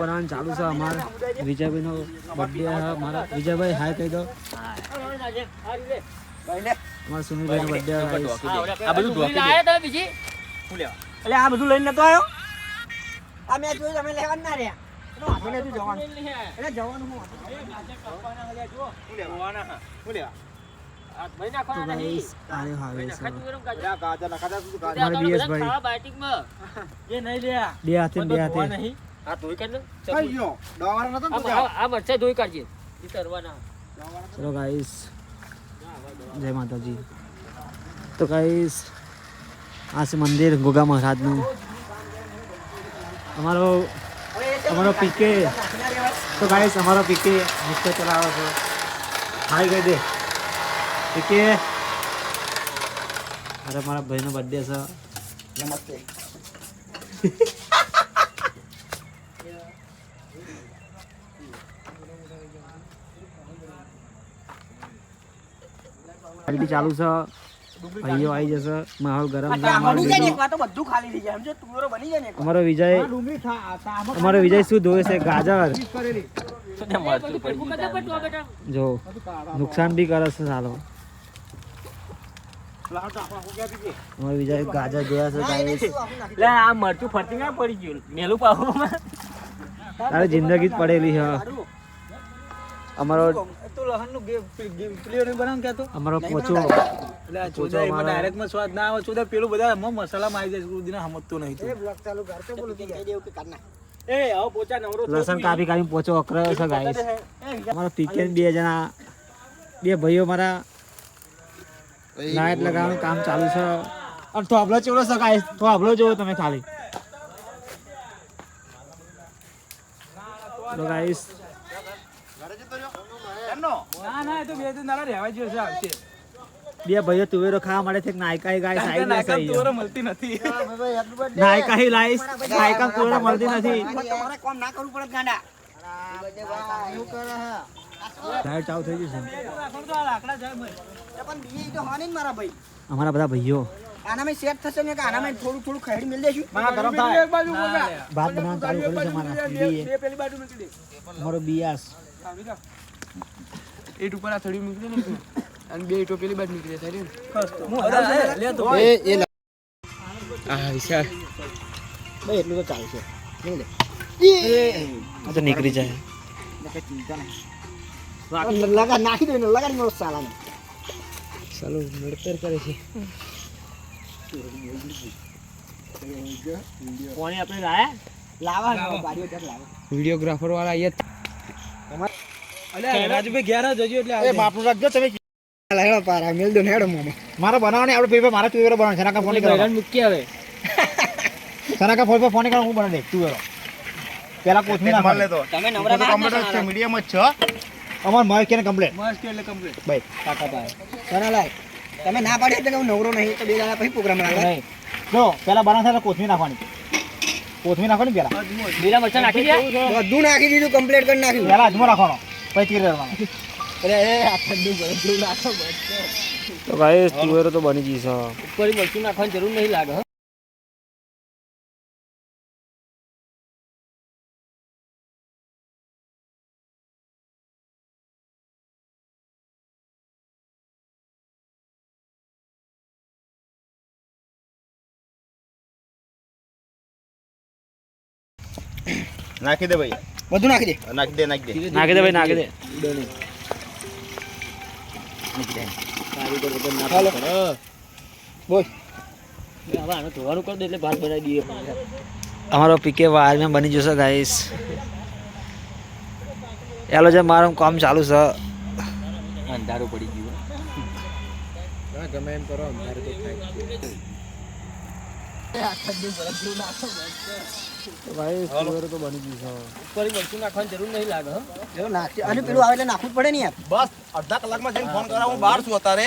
બનાવવાનું ચાલુ છે અમારે. બર્થડે મારા વિજયભાઈ હાય કહી દો. અમારા સુનિલભાઈનો બર્થડે આ બધું ધોકી લાયા તમે બીજી? એટલે આ બધું લઈને નતો આવ્યો આ મેં જોઈ તમે લેવા ના રહ્યા. જવાનું. એટલે હું. નહીં. ગાઈસ આરે હાવે છે. BS બધા ભાઈ. એ નહીં લ્યા. બે હાથે બે હાથે. નહીં. આ ધોઈ કાઢ લો. થઈ ગયો. દવાવાળા નતો આ- આ- આ ધોઈ કાઢજે. ઈ ચલો ગાઈસ જય માતાજી. તો ગાઈસ આ છે મંદિર ગોગા મહારાજનું. અમારો અમારો પીકે. તો ગાઈસ અમારો પીકે. મુખ્ય ચલાવે છે. હાય કહી દે પીકે અરે મારા ભાઈનો બર્થડે છે. નમસ્તે. પાર્ટી ચાલુ છે. ભાઈઓ આવી જશે. માહોલ ગરમ છે. અમારો ને વિજય- એક વાર બધું ખાલી થઈ જાય. સમજો તુવેરો બની જાય ને અમારો વિજય અમારો વિજય શું ધોવે છે? ગાજર. જો નુકસાન બી કરે છે સાલો અમારો બીજા ગાજર જોયા છે ના, ગાઈસ લે આ મરચું ફરતી ના પડી ગયું. મેલું પાવું તારે જિંદગી જ પડેલી છે અમારો તું લહનનું પે- ગે- પેલી ઓલી બનાવ કે તો અમારો પોચો એટલે ચોદા એમાં ડાયરેક્ટમાં સ્વાદ ના આવે ચોદા પેલું બધા એમાં મસાલામાં આવી જાય સુધી સમજતો નહીં તો. એ બ્લોક ચાલુ કર તો બોલું કહી દેવું કે કરના એ આવો પોચા નવરો લસણ કાપી કાપી પોચો અકરાયો છે ગાઈસ અમારો પીકે બે જણા બે ભાઈઓ મારા લાઈટ લગાવવાનું કામ ચાલુ છે. અને થોભલો ચેવડો સકાય થોભલો જોવો તમે ખાલી. તો ગાઈસ ના ના એ તો બે ભાઈઓ તુવેરો ખાવા મળે છે નાયકાઈ ગાય કારણ ના નાયકા જશે તુવેરો મળતી નથી. નાયકા. નાયકાઈ લાઈસ નાયકા તુવેરો મળતી નથી. તમારે કામ ના કરવું પડે ગાંડા. એવું ચાવ થઈ જશે. અમારા બધા ભાઈઓ. આનામાં સેટ થશે ને કે આનામાં થોડું થોડું ખૈડ મિલ દેશું. માં ગરમ થાય. એક બાજુ ભાત બનાવવાનું ચાલુ કર્યું છે અમારા. બે પેલી બાજુ મૂકી દે. અમારો બિયાસ. આવી ઉપર આ થડી મૂકી દે ને અને બે ઈટો પેલી બાજુ મૂકી દે લે તો. આ એટલું તો ચાલશે નહીં લે આ તો નીકળી જાય. ચિંતા નહીં. લગા નાખી દો ને લગાડી મળો સાલાને ચાલો નડતર કરે છે. કોણે આપણે લાયા? લાવા વિડિયોગ્રાફર વાળા અહીંયા અલ્યા રાજુભાઈ ઘેર જ એટલે એ બાપનું રાખજો તમે લેડો પારા મેલ દો ને હેડો મોમાં. મારા બનાવવાની આપણે પેપર મારા તુવેરો બનાવવાનો સનાકા ફોન કરો મૂકી આવે સનાકા ફોન પર ફોન કરો હું બનાવી દે તુવેરો પેલા કોથમી નાખવા તમે નવરા ના મીડિયમ જ છો અમાર માર કેને કમ્પ્લેટ મસ્ત એટલે કમ્પ્લીટ ભાઈ. કાકા ભાઈ. તને લાય તમે ના પાડી એટલે કે હું નવરો નહીં તો બે દાડા પછી પ્રોગ્રામ રાખો નહીં. જો પહેલા બનાવતા એટલે કોથમી નાખવાની. કોથમી નાખવાની પહેલા લીલા મરચાં નાખી દે. બધું નાખી દીધું કમ્પ્લેટ કરી નાખ્યું. પેલા અજમો રાખવાનો પછી તીર રહેવાનો અરે એ આ ઠંડુ બધું નાખો તો ભાઈ તુવેરો તો બની જઈશ ઉપર મરચું નાખવાની જરૂર નહીં લાગે નાખી દે ભાઈ. બધું નાખી દે. નાખી દે નાખી દે. નાખી દે ભાઈ નાખી દે. બોલ. હવે આને ધોવાનું કરી દે એટલે ભાત બનાવી દઈએ અમારો પીકે વારમાં બની જશે ગાઈસ એલો જે મારું કામ ચાલુ છે. અંધારું પડી ગયું. ગમે એમ કરો અંધારું તો થાય ભાઈ તો બની જશે ઉપર મરચું નાખવાની જરૂર નહીં લાગે હો. જો નાખી અને પેલું આવે એટલે નાખવું જ પડે ને યાર. બસ અડધા કલાકમાં જઈને ફોન કરાવું બહાર છું અત્યારે.